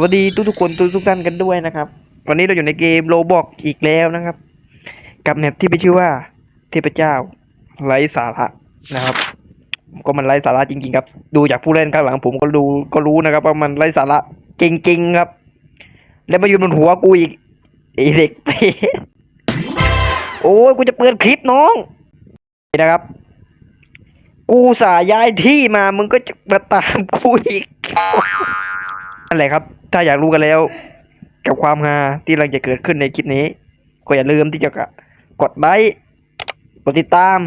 สวัสดีทุกทุกๆคนทุกทุกๆท่านกันด้วยนะครับ วันนี้เราอยู่ในเกมโลบอกอีกแล้วนะครับ กับแมปที่มีชื่อว่า เทพเจ้าไร้สาระนะครับ ก็มันไร้สาระจริง ๆ ครับ ดูจากผู้เล่นข้างหลังผมก็ดูก็รู้นะครับว่ามันไร้สาระจริง ๆ ครับ แล้วมาอยู่บนหัวกูอีกไอเด็กเปโอ้ยกูจะเปิดคลิปน้องนี่นะครับ กูสายย้ายที่มามึงก็จะมาตามกูอีก นั่นแหละครับ ถ้าอยากรู้กันแล้ว กับความฮาที่กำลังจะเกิดขึ้นในคลิปนี้ ก็อย่าลืมที่จะกดไลค์กดติดตาม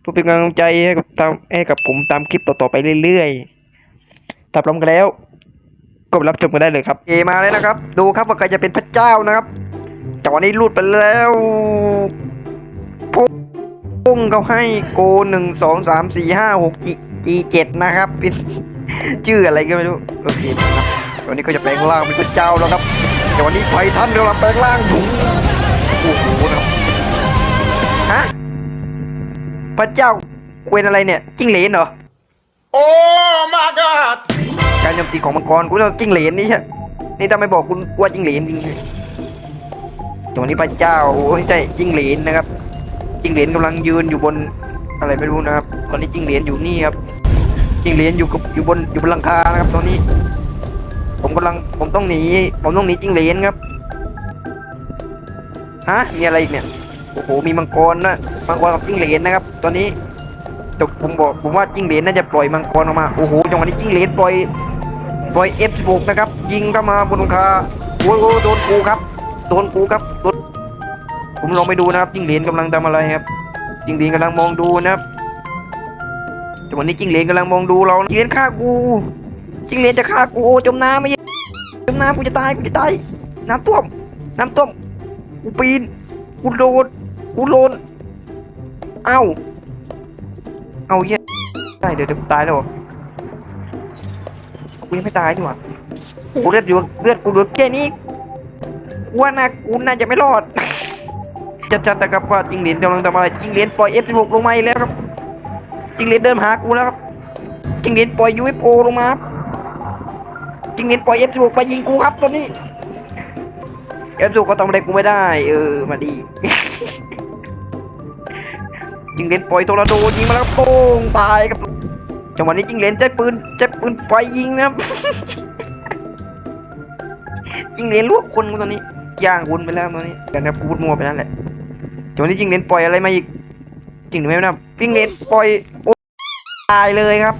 เพื่อเป็นกำลังใจให้กับตามให้กับผมตามคลิปต่อๆไปเรื่อยๆถ้าพร้อมกันแล้ว ก็รับชมกันได้เลยครับ เอมาเลยนะครับ ดูครับว่าใครจะเป็นพระเจ้านะครับจากวันนี้รูดไปแล้วพุ่งเขาให้โกหนึ่งสองสามสี่ห้าหกจีจีเจ็ดนะครับ ชื่ออะไรก็ไม่รู้โอเคนะครับ วันนี้ก็จะแปลงร่างเป็นพระเจ้าแล้วครับแต่วันนี้ไททันกำลังแปลงร่างถุงโอ้โหนะครับฮะพระเจ้าเวนอะไรเนี่ยจิ้งเหลนเหรอ Oh my god! การโจมตีของมังกรกูจะจิ้งเหลนนี่ใช่นี่ถ้าไม่บอกคุณว่าจิ้งเหลนจริงๆตัวนี้พระเจ้าโอ้ยใช่จิ้งเหลนนะครับจิ้งเหลนกำลังยืนอยู่บนอะไรไม่รู้นะครับ ตอนนี้จิ้งเหลนอยู่นี่ครับจิ้งเหลนอยู่กับอยู่บนอยู่บนหลังคานะครับตอนนี้ ผมกำลังผมต้องหนีผมต้องหนีจิ้งเหลนครับฮะมีอะไรอีกเนี่ยโอ้โหมีมังกรนะมังกรกับจิ้งเหลนนะครับ ตอนนี้แต่ผมบอกผมว่าจิ้งเหลนน่าจะปล่อยมังกรออกมาโอ้โหจังหวะนี้จิ้งเหลนปล่อยปล่อย F16 นะครับ ยิงเข้ามาบนหลังคาโอ้ยโอ้ยโดนกูครับโดนกูครับโดนผมลองไปดูนะครับจิ้งเหลนกำลังทำอะไรครับจิ้งเหลนกำลังมองดูนะครับจังหวะนี้จิ้งเหลนกำลังมองดูเราจิ้งเหลนฆ่ากู จิงเหลนจะฆ่ากูจมน้ำไม่ใช่จมน้ำกูจะตายกูจะตายน้ำท่วม น้ำท่วมกูปีนกูโดนกูโดนเอ้าเอาเหี้ยได้เดี๋ยวเดี๋ยวกูตายแล้วกูยังไม่ตายดีกว่ากูเลือดอยู่เลือดกูเหลือแค่นี้ว่าน่ากูน่าจะไม่รอดจัดๆนะครับว่าจิงเหรียญกำลังทำอะไรจิงเหรียญปล่อย F16 ลงมาอีกแล้วครับจิงเหรียญเดินมหากูแล้วครับจิงเหรียญปล่อย UFO ลงมาครับ จิงเหรียญปล่อย F16 ไปยิงกูครับตอนนี้ F16 ก็ทำอะไรกูไม่ได้ เออมาดีจิงเหรียญปล่อยโทรโดยิงมาแล้วครับโป้งตายครับจังหวะนี้จิงเหรียญใช้ปืนใช้ปืนไฟยิงนะครับจิงเหรียญลวกคนตอนนี้ย่างวุ้นไปแล้วตอนนี้กันนะพูดมัวไปนั่นแหละจังหวะนี้จิงเหรียญปล่อยอะไรมาอีกจริงหรือไม่นะจิงเหรียญปล่อยโอ้ตายเลยครับ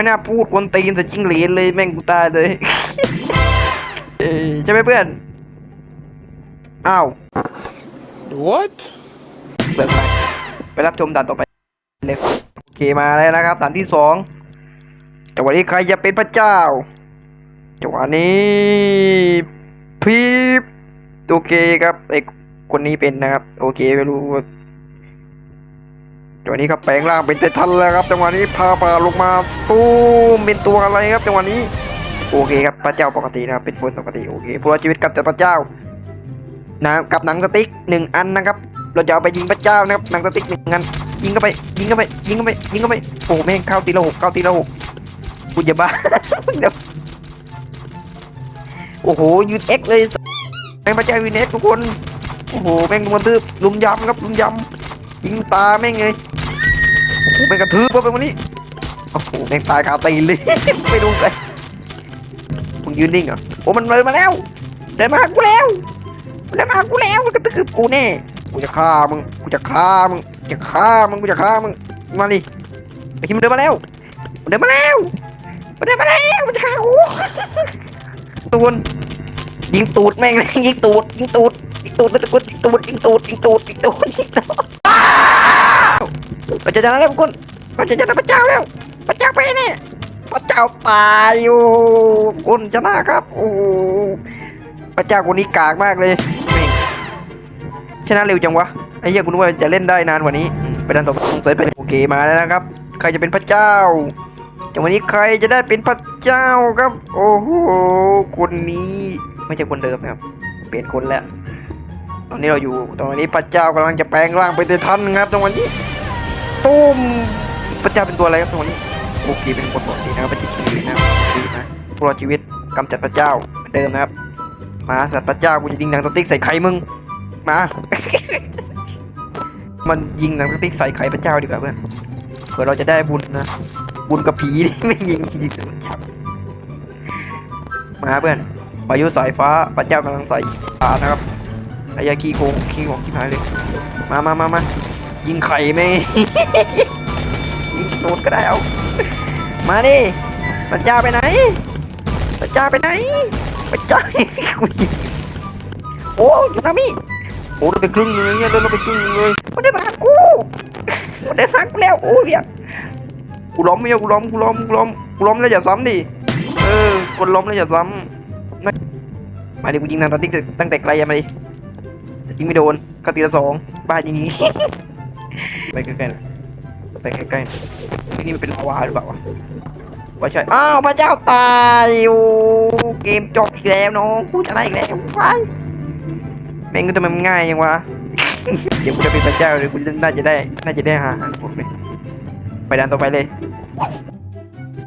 ไม่น่าพูดคนตีนแต่จิงเหรียญเลยแม่งกูตายเลยเอ้ยใช่ไหมเพื่อน อ้าว What? เปิดไปไปรับชมด่านต่อไปเลยโอเคมาแล้วนะครับด่านที่สองจังหวะนี้ใครจะเป็นพระเจ้าจังหวะนี้พีบโอเคครับไอคนนี้เป็นนะครับ โอเคไม่รู้ ว่าจังหวะนี้ครับแปลงร่างเป็นไททันแล้วครับจังหวะนี้พาป่าลงมาตู้มเป็นตัวอะไรครับจังหวะนี้ โอเคครับพระเจ้าปกตินะครับเป็นคนปกติโอเคผู้รอดชีวิตกับแต่พระเจ้านังกับหนังสติ๊กหนึ่งอันนะครับ เราจะเอาไปยิงพระเจ้านะครับหนังสติ๊กหนึ่งอันยิงเข้าไปยิงเข้าไปยิงเข้าไปยิงเข้าไปโอ้โหแม่งเข้าตีละหกเข้าตีละหกกูจะบ้าเดี๋ยวโอ้โหยืนเอ็กเลยแม่งพระเจ้ายืนเอ็กทุกคนโอ้โหแม่งลุมกระทืบลุมยำครับลุมยำ ยิงตาแม่งเลยโอ้โหแม่งกระทืบเข้าไปวันนี้โอ้โหแม่งตายคาตีนเลย ไม่ดูเลยมึงยืนนิ่งเหรอโอ้มันเดินมาแล้วเดินมาหากูแล้วมันมากูแล้วมันก็ตึกกูแน่กูจะฆ่ามึงกูจะฆ่ามึงจะฆ่ามึงกูจะฆ่ามึงมาดิไอ้ที่มันเดินมาแล้วมันเดินมาแล้วมันเดินมาแล้วมันจะฆ่ากูตูนยิงตูดแม่งเลยยิงตูดยิงตูดยิงตูดมันตะกุดยิงตูดยิงตูดยิงตูดยิงตูดยิงตูด พระเจ้าชนะแล้วทุกคนพระเจ้าชนพระเจ้าแล้วพระเจ้าไปแน่พระเจ้าตายอยู่คุณชนะครับโอ้พระเจ้าคนนี้กากมากเลยชนะเร็วจังวะไอ้เหี้ยคุณว่าจะเล่นได้นานกว่านี้ไปดันต่อไปสงสัยไปโอเคมาแล้วนะครับ ใครจะเป็นพระเจ้าจังวันนี้ใครจะได้เป็นพระเจ้าครับ โอ้โหคนนี้ไม่ใช่คนเดิมนะครับ เปลี่ยนคนแล้ว ตอนนี้เราอยู่ตอนนี้พระเจ้ากำลังจะแปลงร่างเป็นไททันครับจังหวะนี้ ตุ้มพระเจ้าเป็นตัวอะไรครับจังหวนี้โอเคเป็นคนปกตินะครับพระเจ้าจริงๆนะครับดีนะรอดชีวิตกำจัดพระเจ้าเหมือนเดิมนะครับมาสัตว์พระเจ้ากูจะยิงหนังสติ๊กใส่ไข่มึงมา มันยิงหนังสติ๊กใส่ไข่พระเจ้าดีกว่าเพื่อนเผื่อเราจะได้บุญนะบุญกับผีนี่ไม่ยิงยิงจ้ามาเพื่อนพายุสายฟ้าพระเจ้ากำลังใส่ฟ้านะครับไอ้ยาขี้โกงขี้ของขี้หายเลยมามามามา ยิงไข่ไหม ยิงโดนก็ได้เอา มาดิพระเจ้าไปไหนพระเจ้าไปไหนพระเจ้าโอ้ยูนามิโอ้เราไปครึ่งนึงเลยเนี่ยเราไปครึ่งนึงเลยมันได้มากูมันได้สักแล้วโอ้ยเนี่ยกูล้อมไม่เอากูล้อมกูล้อมกูล้อมกูล้อมแล้วอย่าซ้ำดิเออกดล้อมแล้วอย่าซ้ำมาดิกูยิงนางตาติ๊กตั้งแต่ไกลอะมาดิแต่ยิงไม่โดนก็ตีละสองบ้าจริงๆ ไปใกล้ๆน่อยไปใกล้ๆที่นี่มันเป็นลาวาหรือเปล่าวะว่าใช่ อ้าวพระเจ้าตายโอ้เกมจบอีกแล้วน้องกูจะได้อีกแล้วไปแม่งก็ทำไมมันง่ายยังวะ เดี๋ยวกูจะเป็นพระเจ้าเลยกูน่าจะได้ น่าจะได้หาอาหารพวกเลยไปดันต่อไปเลย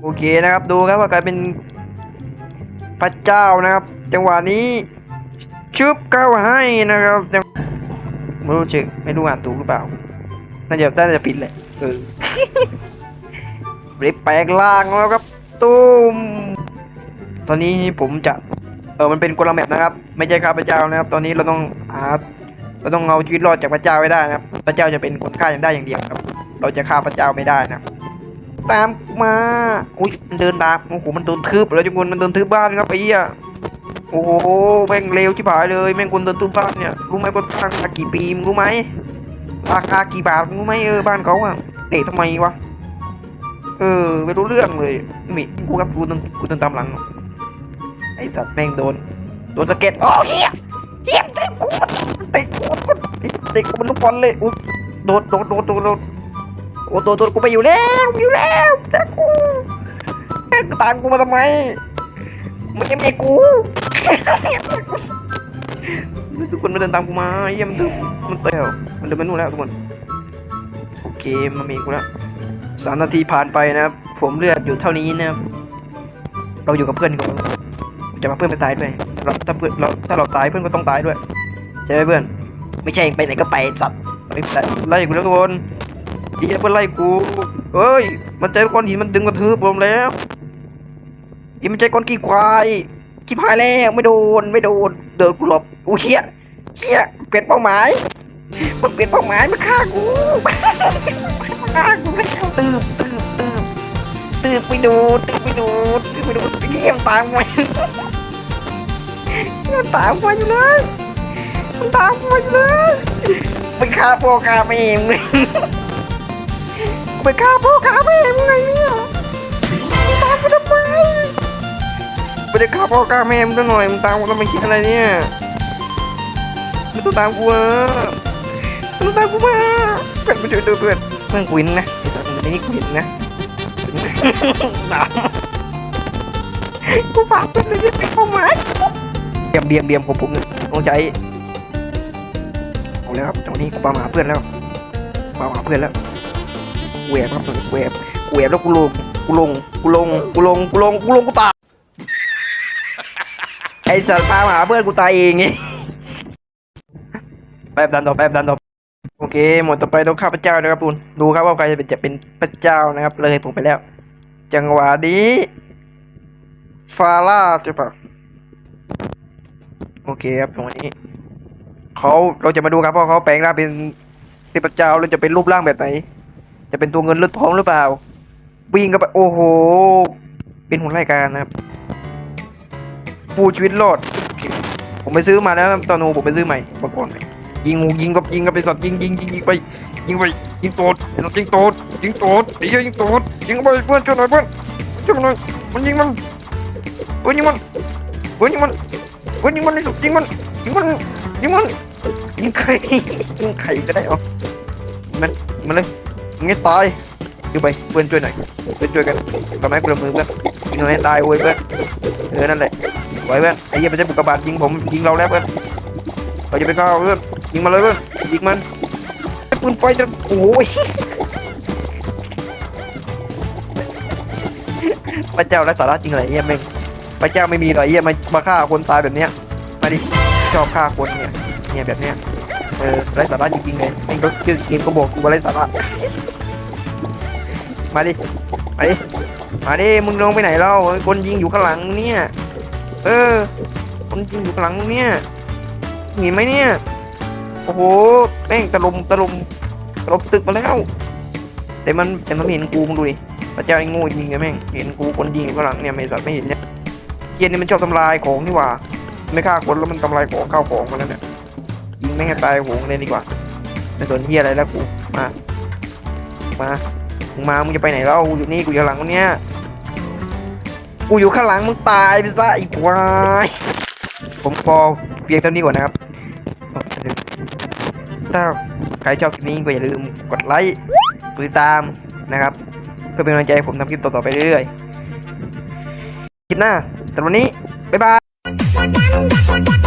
โอเคนะครับ ดูครับว่ากลายเป็นพระเจ้านะครับ จังหวะนี้ชุบเข้าให้นะครับไม่รู้จึกไม่รู้อ่านถูกหรือเปล่า น่าจะน่าจะผิดแหละเออรีบแปลงล่างแล้วครับตุ้มตอนนี้ผมจะเออมันเป็นกลแมปนะครับ ไม่ใช่ข้าพเจ้านะครับ ตอนนี้เราต้องหาเราต้องเอาชีวิตรอดจากพระเจ้าไว้ได้นะครับ พระเจ้าจะเป็นคนฆ่าอย่างได้อย่างเดียวครับ เราจะฆ่าพระเจ้าไม่ได้นะครับตามมาอุ้ยมันเดินตามโอ้โหมันโดนทึบแล้วทุกคนมันโดนทึบบ้านครับไอ้เหี้ยโอ้โหแม่งเร็วชิบหายเลยแม่งคนโดนทึบบ้านเนี่ยรู้ไหมคนสร้างมากี่ปีมึงรู้ไหม ราคากี่บาทรู้ไหมเออบ้านเขาอะเตะทำไมวะเออไม่รู้เรื่องเลยมิกูครับกูต้องกูต้องตามหลังไอ้สัตว์แม่งโดนโดนสะเก็ตโอ้เฮียเฮียเตะกูเตะกูเตะกูเป็นลูกบอลเลยอุ๊โดนโดนโดนโดนโดนโอ้โดนโดนกูไปอยู่แล้วอยู่แล้วแต่กูแม่งตามกูมาทำไมมันจะไม่กู ทุกคนมาเดินตามกูมาเยี่ยมนเดินมันเตะมันเดินไปนู่นแล้วทุกคน โอเคมามีกูแล้วสามนาทีผ่านไปนะครับ ผมเลือดอยู่เท่านี้นะครับ เราอยู่กับเพื่อนก่อนจะมาเพื่อนไปตายด้วยเราถ้าเพื่อนเราถ้าเราตายเพื่อนก็ต้องตายด้วยใช่ไหมเพื่อน ไม่ใช่ไปไหนก็ไปสัตว์ไล่กูแล้วทุกคนดีนะเพื่อนไล่กูเอ้ย มันเจอก้อนหินมันดึงกระทืบผมแล้วอีมันใจก้อนกี่ควาย ชิบหายแล้วไม่โดนไม่โดนเดินกูหลบกูเฮียเฮียเปลี่ยนเป้าหมายมันเปลี่ยนเป้าหมายมันฆ่ากูฆ่ากูไม่เอาตืบตืบตืบตืบไปดูตืบไปดูตืบไปดูเยี่ยมตามมาเยี่ยมตามมาอยู่เลยมันตามมาอยู่เลยไปฆ่าพ่อฆ่าแม่มึงไปฆ่าพ่อฆ่าแม่มึงไงเนี่ย ไม่ได้ฆ่าพ่อฆ่าแม่มึงซะหน่อยมึงตามกูทำไมคิดอะไรเนี่ยไม่ต้องตามกูอะมึงตามกูมาเพื่อนมาช่วยดูเพื่อนเพื่อนกูวินนะไอ้นี่กูวินนะตามกูฝากเพื่อนเลยจะไปเข้ามาเบียมเบียมเบียมของผมต้องใช้เอาแล้วครับตอนนี้กูปาหมาเพื่อนแล้วปาหมาเพื่อนแล้วกูแอบครับตอนนี้แอบกูแอบแล้วกูลงกูลงกูลงกูลงกูลงกูลงกูตาย อ้สัตว์ปาหมาเพื่อนกูตายเองไงแป๊บดันต่อแป๊บดันต่อโอเค หมดต่อไปต้องข้าพเจ้านะครับคุณดูครับว่าใครจะเป็นจะเป็นพระเจ้านะครับ เลยผมไปแล้ว จังหวะนี้ฟาร่าใช่ปะโอเคครับตรงนี้เขาเราจะมาดูครับว่าเขาแปลงร่างเป็นเป็นพระเจ้าแล้วจะเป็นรูปร่างแบบไหน จะเป็นตัวเงินหรือทองหรือเปล่าวิ่งกันไปโอ้โห เป็นหุ่นไล่การนะครับ ปูชีวิตรอด ผมไปซื้อมาแล้วตอนนู้ผมไปซื้อใหม่มาก่อนยิงงูยิงกับยิงกับไปสัตว์ยิงยิงยิงยิงไปยิงไปยิงโตดยิงโตดยิงโตดไอ้เหี้ยยิงโตดยิงไปเพื่อนช่วยหน่อยเพื่อนช่วยหน่อยมันยิงมันเพื่อนยิงมันเพื่อนยิงมันเพื่อนยิงมันยิงมันยิงมันยิงมันยิงใครยิงใครก็ได้เอามันมันเลยงให้ตายดูไปเพื่อนช่วยหน่อยเพื่อนช่วยกันทำไมกูละมือเพื่อนยิงให้ตายโว้ยเพื่อนเออนั่นแหละ ไว้เพื่อนไอ้เหี้ยมันจะบุกกระบาดยิงผมยิงเราแล้วเพื่อนเราจะไปเข้าเพื่อนยิงมาเลยเพื่อนยิงมันปืนไฟจะโอ้ยพระเจ้าและสาระจริงอะไรเนี่ยแม่งพระเจ้าไม่มีหรอกไอ้เหี้ยมามาฆ่าคนตายแบบเนี้ยมาดิชอบฆ่าคนเนี่ยเนี่ยแบบเนี้ยเออไร้สาระจริงๆเลยไอ้ก็ชื่อเกมก็บอกกูว่าไร้สาระมาดิมาดิมาดิมึงลงไปไหนเล่าไอ้คนยิงอยู่ข้างหลังเนี่ย เออ คนยิงอยู่ข้างหลังเนี่ยเห็นไหมเนี่ย โอ้โหแม่งตะลุมตะลุมตะลุมตึกมาแล้ว แต่มันแต่มันไม่เห็นกูมึงดูดิพระเจ้าไอ้โง่จริงไงแม่งเห็นกูคนยิงอยู่ข้างหลังเนี่ยไม่สัตว์ไม่เห็นเนี่ยเกียร์นี่มันชอบทำลายของนี่หว่า ไม่ฆ่าคนแล้วมันทำลายของข้าวของมาแล้วเนี่ยยิงแม่งตายโหงเลยดีกว่าไม่สนเฮียอะไรแล้วกูมา มามึงมามึงจะไปไหนแล้วกูอยู่นี่กูอยู่หลังคนเนี้ย กูอยู่ข้างหลังมึงตายไปซะอีกวายผมพอเพียงเท่านี้ก่อนนะครับ ถ้าใครชอบคลิปนี้ก็อย่าลืมกดไลค์กดติดตามนะครับ เพื่อเป็นกำลังใจให้ผมทำคลิปต่อๆไปเรื่อยๆ คลิปหน้าแต่วันนี้ บ๊ายบาย